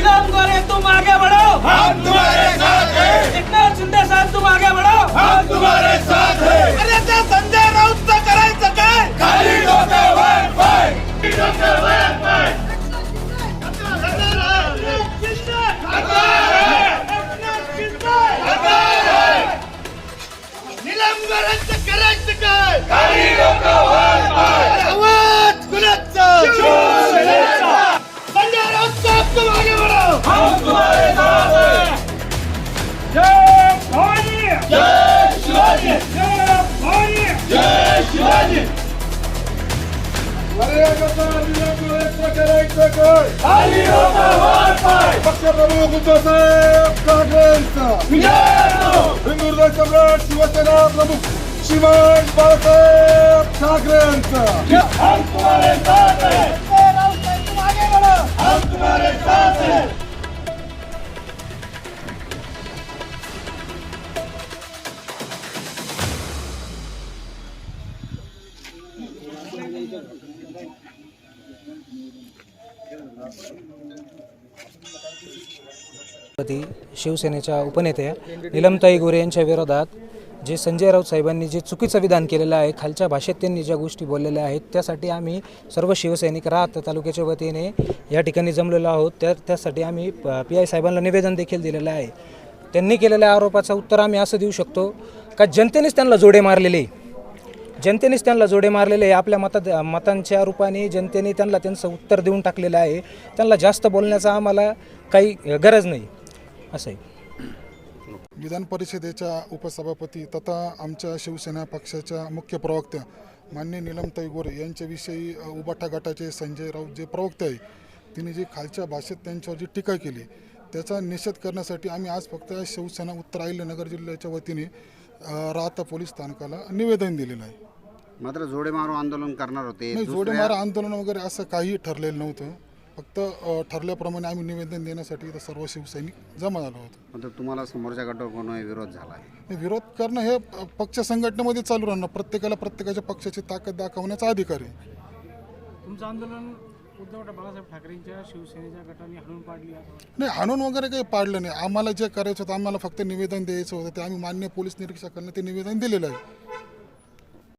नीलम गोरे तुम आगे बढ़ो। हम तुम्हारे साथ हैं। एकनाथ शिंदे साहेब तुम आगे बढ़ो। हम तुम्हारे साथ हैं। अरे त्या संजय राऊतचं करायचं काय खाली डोकं वर पाय डोकं वर पाय निलंबनाचं करायचं काय खाली डोकं खाली डोकं वर पाय पक्षप्रमुख उद्धवसाहेब ठाकरेंचा हिंदुर्ग सम्राट शिवसेना प्रमुख शिवाजी बाळासाहेब ठाकरेंचा हम तुम्हारे साथ हैं हम तुम्हारे साथ हैं शिवसेनेच्या उपनेत्या निलमताई गोरे यांच्या विरोधात जे संजय राऊत साहेबांनी जे चुकीचं विधान केलेलं आहे खालच्या भाषेत त्यांनी ज्या गोष्टी बोललेल्या आहेत त्यासाठी आम्ही सर्व शिवसैनिक राहत तालुक्याच्या वतीने या ठिकाणी जमलेलो आहोत. त्या त्यासाठी आम्ही पी आय साहेबांना निवेदन देखील दिलेलं आहे. त्यांनी केलेल्या आरोपाचं उत्तर आम्ही असं देऊ शकतो का? जनतेनेच त्यांना जोडे मारलेले. जनतेनेच त्यांना जोडे मारलेले आहे. आपल्या मतात मतांच्या रूपाने जनतेने त्यांना त्यांचं उत्तर देऊन टाकलेलं आहे. त्यांना जास्त बोलण्याचा आम्हाला काही गरज नाही. असं आहे विधान परिषदेच्या उपसभापती तथा आमच्या शिवसेना पक्षाच्या मुख्य प्रवक्त्या मान्य निलमताई गोरे यांच्याविषयी उबाठा गटाचे संजय राऊत जे प्रवक्ते आहे तिने जी खालच्या भाषेत त्यांच्यावर जी टीका केली त्याचा निषेध करण्यासाठी आम्ही आज फक्त शिवसेना उत्तर अहिल्यानगर जिल्ह्याच्या वतीने राहता पोलीस स्थानकाला निवेदन दिलेलं आहे. मात्र जोडे मारो आंदोलन करणार होते. नाही दुसऱ्या- जोडेमारा आंदोलन वगैरे असं काही ठरलेलं नव्हतं. फक्त अ, ठरल्याप्रमाणे आम्ही निवेदन देण्यासाठी इथं सर्व शिवसैनिक जमा झालो होतो. मात्र तुम्हाला समोरच्या गटावर कोणी विरोध झाला आहे. विरोध करणं हे प- पक्ष संघटनेमध्ये चालू राहणं प्रत्येकाला प्रत्येकाच्या पक्षाची ताकद दाखवण्याचा अधिकार आहे. तुमचं आंदोलन उद्धव बाळासाहेब ठाकरेंच्या शिवसेनेच्या गटाने हाणून पाडली. नाही हाणून वगैरे काही पाडलं नाही. आम्हाला जे करायचं होतं आम्हाला फक्त निवेदन द्यायचं होतं ते आम्ही मान्य पोलीस निरीक्षकांना ते निवेदन दिलेलं आहे.